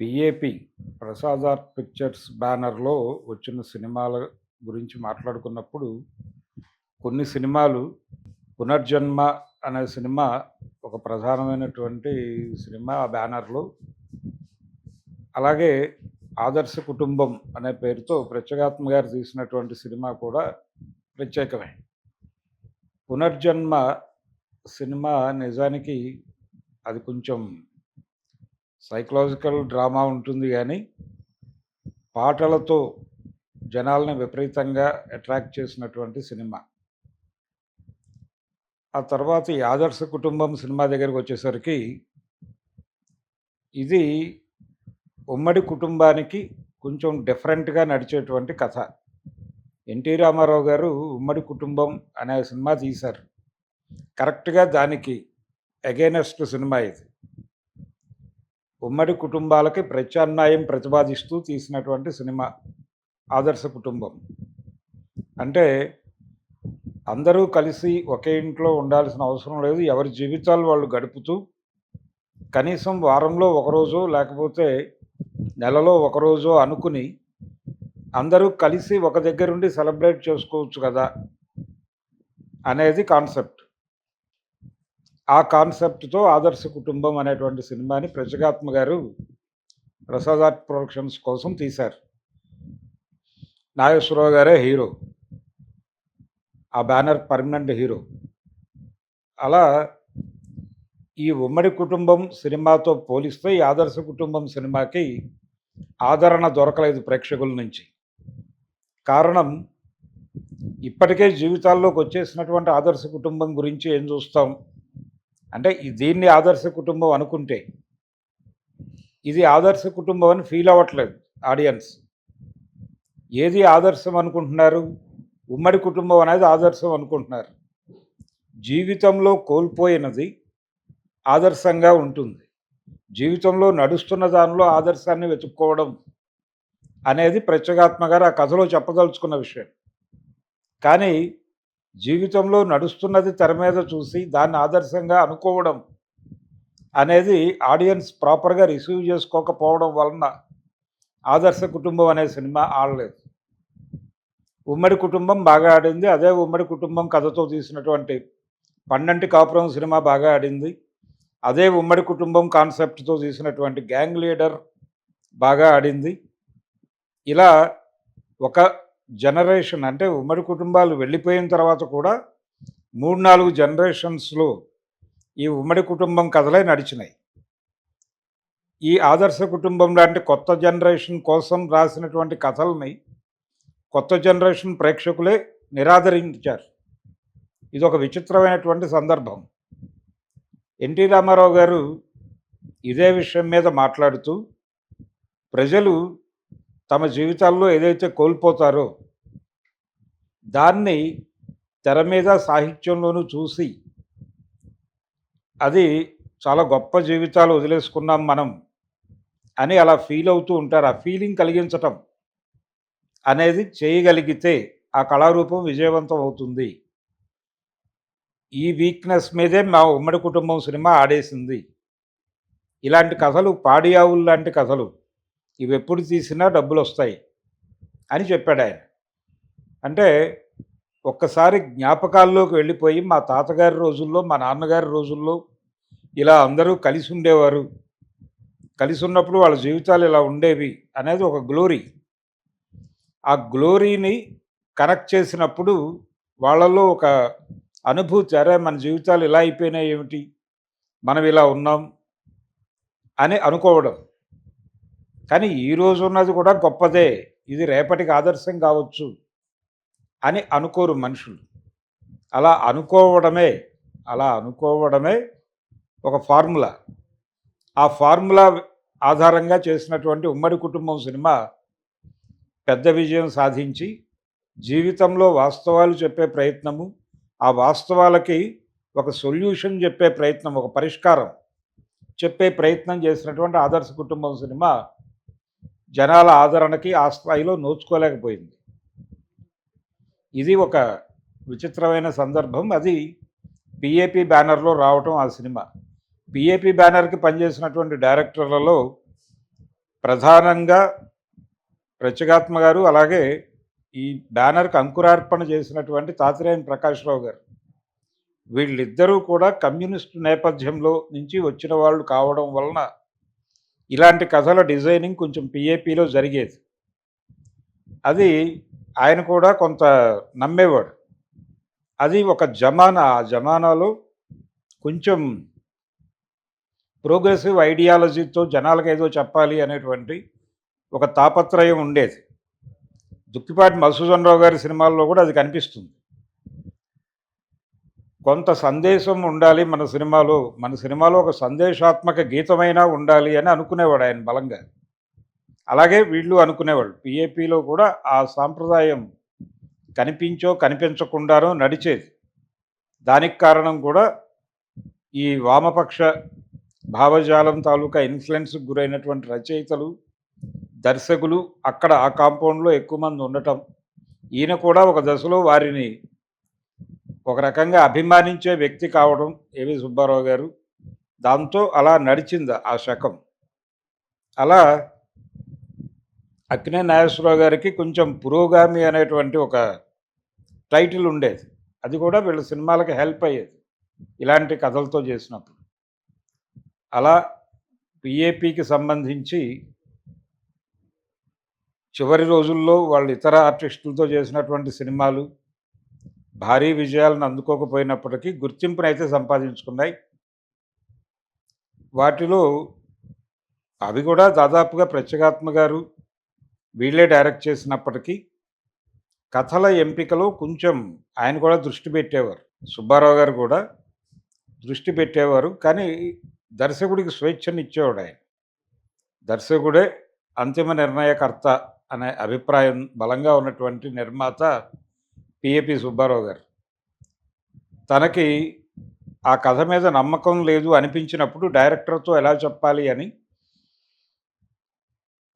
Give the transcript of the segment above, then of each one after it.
PAP Prasad art pictures బ్యానర్లో వచ్చిన సినిమాల గురించి మాట్లాడుకున్నప్పుడు కొన్ని సినిమాలు పునర్జన్మ అనే సినిమా ఒక ప్రధానమైనటువంటి సినిమా ఆ బ్యానర్లో. అలాగే ఆదర్శ కుటుంబం అనే పేరుతో ప్రత్యేగాత్మ గారు తీసినటువంటి సినిమా కూడా ప్రత్యేకమే. పునర్జన్మ సినిమా నిజానికి అది కొంచెం సైకలాజికల్ డ్రామా ఉంటుంది కానీ పాటలతో జనాలను విపరీతంగా అట్రాక్ట్ చేసినటువంటి సినిమా. ఆ తర్వాత ఈ ఆదర్శ కుటుంబం సినిమా దగ్గరికి వచ్చేసరికి ఇది ఉమ్మడి కుటుంబానికి కొంచెం డిఫరెంట్గా నడిచేటువంటి కథ. ఎన్టీ రామారావు గారు ఉమ్మడి కుటుంబం అనే సినిమా తీశారు. కరెక్ట్గా దానికి అగైనెస్ట్ సినిమా ఇది. ఉమ్మడి కుటుంబాలకి ప్రత్యామ్నాయం ప్రతిపాదిస్తూ తీసినటువంటి సినిమా ఆదర్శ కుటుంబం. అంటే అందరూ కలిసి ఒకే ఇంట్లో ఉండాల్సిన అవసరం లేదు. ఎవరి జీవితాలు వాళ్ళు గడుపుతూ కనీసం వారంలో ఒకరోజు లేకపోతే నెలలో ఒకరోజు అనుకుని అందరూ కలిసి ఒక దగ్గరుండి సెలబ్రేట్ చేసుకోవచ్చు కదా అనేది కాన్సెప్ట్. ఆ కాన్సెప్ట్తో ఆదర్శ కుటుంబం అనేటువంటి సినిమాని ప్రజగాత్మ గారు ప్రసాద్ ఆర్ట్ ప్రొడక్షన్స్ కోసం తీశారు. నాగేశ్వరరావు గారే హీరో. ఆ బ్యానర్ పర్మనెంట్ హీరో. అలా ఈ ఉమ్మడి కుటుంబం సినిమాతో పోలిస్తే ఈ ఆదర్శ కుటుంబం సినిమాకి ఆదరణ దొరకలేదు ప్రేక్షకుల నుంచి. కారణం ఇప్పటికే జీవితాల్లోకి వచ్చేసినటువంటి ఆదర్శ కుటుంబం గురించి ఏం చూస్తాం? అంటే దీన్ని ఆదర్శ కుటుంబం అనుకుంటే ఇది ఆదర్శ కుటుంబం అని ఫీల్ అవ్వట్లేదు ఆడియన్స్. ఏది ఆదర్శం అనుకుంటున్నారు? ఉమ్మడి కుటుంబం అనేది ఆదర్శం అనుకుంటున్నారు. జీవితంలో కోల్పోయినది ఆదర్శంగా ఉంటుంది. జీవితంలో నడుస్తున్న దానిలో ఆదర్శాన్ని వెతుక్కోవడం అనేది ప్రత్యేగాత్మ గారు ఆ కథలో చెప్పదలుచుకున్న విషయం. కానీ జీవితంలో నడుస్తున్నది తెర మీద చూసి దాన్ని ఆదర్శంగా అనుకోవడం అనేది ఆడియన్స్ ప్రాపర్గా రిసీవ్ చేసుకోకపోవడం వలన ఆదర్శ కుటుంబం అనే సినిమా ఆడలేదు. ఉమ్మడి కుటుంబం బాగా ఆడింది. అదే ఉమ్మడి కుటుంబం కథతో తీసినటువంటి పన్నెంటి కాపురం సినిమా బాగా ఆడింది. అదే ఉమ్మడి కుటుంబం కాన్సెప్ట్తో తీసినటువంటి గ్యాంగ్ లీడర్ బాగా ఆడింది. ఇలా ఒక జనరేషన్ అంటే ఉమ్మడి కుటుంబాలు వెళ్ళిపోయిన తర్వాత కూడా మూడు నాలుగు జనరేషన్స్లో ఈ ఉమ్మడి కుటుంబం కథలే నడిచినాయి. ఈ ఆదర్శ కుటుంబం లాంటి కొత్త జనరేషన్ కోసం రాసినటువంటి కథల్ని కొత్త జనరేషన్ ప్రేక్షకులే నిరాదరించారు. ఇది ఒక విచిత్రమైనటువంటి సందర్భం. ఎన్టీ రామారావు గారు ఇదే విషయం మీద మాట్లాడుతూ ప్రజలు తమ జీవితాల్లో ఏదైతే కోల్పోతారో దాన్ని తెర మీద సాహిత్యంలోనూ చూసి అది చాలా గొప్ప జీవితాలు వదిలేసుకున్నాం మనం అని అలా ఫీల్ అవుతూ ఉంటారు. ఆ ఫీలింగ్ కలిగించటం అనేది చేయగలిగితే ఆ కళారూపం విజయవంతం అవుతుంది. ఈ వీక్నెస్ మీదే మా ఉమ్మడి కుటుంబం సినిమా ఆడేసింది. ఇలాంటి కథలు పాడియావులు లాంటి కథలు. ఇవి ఎప్పుడు తీసినా డబ్బులు వస్తాయి అని చెప్పాడు ఆయన అంటే ఒక్కసారి జ్ఞాపకాల్లోకి వెళ్ళిపోయి మా తాతగారి రోజుల్లో మా నాన్నగారి రోజుల్లో ఇలా అందరూ కలిసి ఉండేవారు కలిసి ఉన్నప్పుడు వాళ్ళ జీవితాలు ఇలా ఉండేవి అనేది ఒక గ్లోరీ. ఆ గ్లోరీని కనెక్ట్ చేసినప్పుడు వాళ్ళలో ఒక అనుభూతి అరే మన జీవితాలు ఇలా అయిపోయినాయి ఏమిటి? మనం ఇలా ఉన్నాం అని అనుకోవడం. కానీ ఈ రోజు ఉన్నది కూడా గొప్పదే. ఇది రేపటికి ఆదర్శం కావచ్చు అని అనుకోరు మనుషులు. అలా అనుకోవడమే అలా అనుకోవడమే ఒక ఫార్ములా. ఆ ఫార్ములా ఆధారంగా చేసినటువంటి ఉమ్మడి కుటుంబం సినిమా పెద్ద విజయం సాధించి జీవితంలో వాస్తవాలు చెప్పే ప్రయత్నము ఆ వాస్తవాలకి ఒక సొల్యూషన్ చెప్పే ప్రయత్నం ఒక పరిష్కారం చెప్పే ప్రయత్నం చేసినటువంటి ఆదర్శ కుటుంబం సినిమా జనాల ఆదరణకి ఆ స్థాయిలో నోచుకోలేకపోయింది. ఇది ఒక విచిత్రమైన సందర్భం. అది పిఏపి బ్యానర్లో రావటం ఆ సినిమా. పిఏపి బ్యానర్కి పనిచేసినటువంటి డైరెక్టర్లలో ప్రధానంగా ప్రత్యేగాత్మ గారు అలాగే ఈ బ్యానర్కి అంకురార్పణ చేసినటువంటి తాతిరేని ప్రకాశ్రావు గారు. వీళ్ళిద్దరూ కూడా కమ్యూనిస్టు నేపథ్యంలో నుంచి వచ్చిన వాళ్ళు కావడం వలన ఇలాంటి కథల డిజైనింగ్ కొంచెం పిఏపిలో జరిగేది. అది ఆయన కూడా కొంత నమ్మేవాడు. అది ఒక జమానా ఆ జమానాలో కొంచెం ప్రోగ్రెసివ్ ఐడియాలజీతో జనాలకు ఏదో చెప్పాలి అనేటువంటి ఒక తాపత్రయం ఉండేది. దుక్కిపాటి మధుసూదన్ రావు గారి సినిమాల్లో కూడా అది కనిపిస్తుంది. కొంత సందేశం ఉండాలి మన సినిమాలో. మన సినిమాలో ఒక సందేశాత్మక గీతమైనా ఉండాలి అని అనుకునేవాడు ఆయన బలంగా. అలాగే వీళ్ళు అనుకునేవాళ్ళు. పిఏపిలో కూడా ఆ సాంప్రదాయం కనిపించో కనిపించకుండానో నడిచేది. దానికి కారణం కూడా ఈ వామపక్ష భావజాలం తాలూకా ఇన్ఫ్లుయెన్స్కి గురైనటువంటి రచయితలు దర్శకులు అక్కడ ఆ కాంపౌండ్లో ఎక్కువ మంది ఉండటం. ఈయన కూడా ఒక దశలో వారిని ఒక రకంగా అభిమానించే వ్యక్తి కావడం ఏవి సుబ్బారావు గారు? దాంతో అలా నడిచింది ఆ శకం. అలా అక్కినే నాగేశ్వరరావు గారికి కొంచెం పురోగామి అనేటువంటి ఒక టైటిల్ ఉండేది. అది కూడా వీళ్ళ సినిమాలకి హెల్ప్ అయ్యేది. ఇలాంటి కథలతో చేసినప్పుడు. అలా పిఏపికి సంబంధించి చివరి రోజుల్లో వాళ్ళు ఇతర ఆర్టిస్టులతో చేసినటువంటి సినిమాలు భారీ విజయాలను అందుకోకపోయినప్పటికీ గుర్తింపునైతే సంపాదించుకున్నాయి. వాటిలో అవి కూడా దాదాపుగా ప్రత్యేగాత్మ గారు వీళ్ళే డైరెక్ట్ చేసినప్పటికీ కథల ఎంపికలో కొంచెం ఆయన కూడా దృష్టి పెట్టేవారు. సుబ్బారావు గారు కూడా దృష్టి పెట్టేవారు. కానీ దర్శకుడికి స్వేచ్ఛను ఇచ్చేవాడు ఆయన. దర్శకుడే అంతిమ నిర్ణయకర్త అనే అభిప్రాయం బలంగా ఉన్నటువంటి నిర్మాత పిఏపి సుబ్బారావు గారు. తనకి ఆ కథ మీద నమ్మకం లేదు అనిపించినప్పుడు డైరెక్టర్తో ఎలా చెప్పాలి అని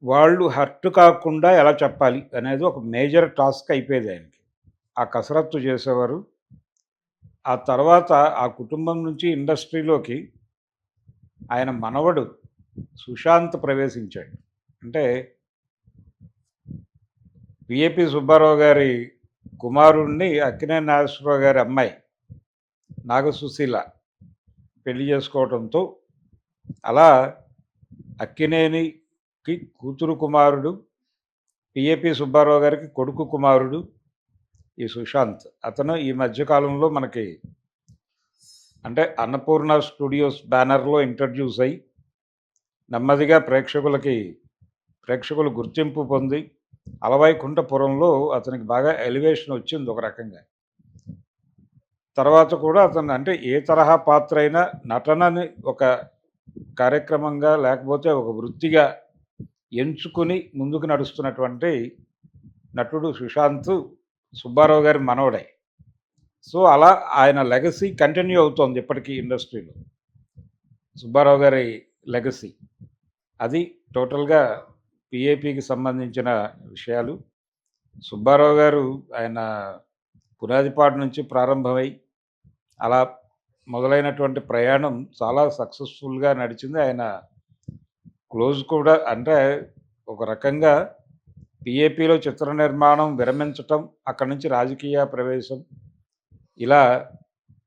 వాళ్ళు హర్ట్ కాకుండా ఎలా చెప్పాలి అనేది ఒక మేజర్ టాస్క్ అయిపోయేది ఆయనకి. ఆ కసరత్తు చేసేవారు. ఆ తర్వాత ఆ కుటుంబం నుంచి ఇండస్ట్రీలోకి ఆయన మనవడు సుశాంత్ ప్రవేశించాడు. అంటే పిఏపి సుబ్బారావు గారి కుమారుణ్ణి అక్కినే నాగేశ్వరరావు గారి అమ్మాయి నాగసుశీల పెళ్ళి చేసుకోవడంతో అలా అక్కినేనికి కూతురు కుమారుడు పిఏపి సుబ్బారావు గారికి కొడుకు కుమారుడు ఈ సుశాంత్. అతను ఈ మధ్యకాలంలో మనకి అంటే అన్నపూర్ణ స్టూడియోస్ బ్యానర్లో ఇంట్రడ్యూస్ అయ్యి నెమ్మదిగా ప్రేక్షకులకి ప్రేక్షకులు గుర్తింపు పొంది అలవైకుంఠపురంలో అతనికి బాగా ఎలివేషన్ వచ్చింది ఒక రకంగా. తర్వాత కూడా అతను అంటే ఏ తరహా పాత్ర అయినా నటనని ఒక కార్యక్రమంగా లేకపోతే ఒక వృత్తిగా ఎంచుకుని ముందుకు నడుస్తున్నటువంటి నటుడు సుశాంత్ సుబ్బారావు గారి మనవడే. సో అలా ఆయన లెగసీ కంటిన్యూ అవుతోంది ఇప్పటికీ ఇండస్ట్రీలో. సుబ్బారావు గారి లెగసీ. అది టోటల్గా పిఏపికి సంబంధించిన విషయాలు. సుబ్బారావు గారు ఆయన పునాదిపాడు నుంచి ప్రారంభమై అలా మొదలైనటువంటి ప్రయాణం చాలా సక్సెస్ఫుల్గా నడిచింది. ఆయన క్లోజ్ కూడా అంటే ఒక రకంగా పిఏపిలో చిత్ర నిర్మాణం విరమించటం అక్కడి నుంచి రాజకీయ ప్రవేశం ఇలా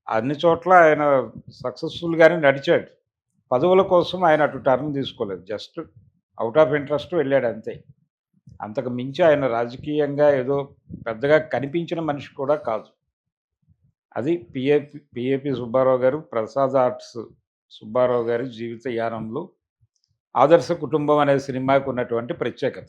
అన్ని చోట్ల ఆయన సక్సెస్ఫుల్గానే నడిచాడు. పదవుల కోసం ఆయన అటు టర్న్ తీసుకోలేదు. జస్ట్ అవుట్ ఆఫ్ ఇంట్రెస్ట్ వెళ్ళాడు అంతే. అంతకు మించి ఆయన రాజకీయంగా ఏదో పెద్దగా కనిపించిన మనిషి కూడా కాదు. అది పిఏపి పిఏపి సుబ్బారావు గారు ప్రసాద్ ఆర్ట్స్ సుబ్బారావు గారి జీవిత యానంలో ఆదర్శ కుటుంబం అనే సినిమాకు ఉన్నటువంటి ప్రత్యేకత.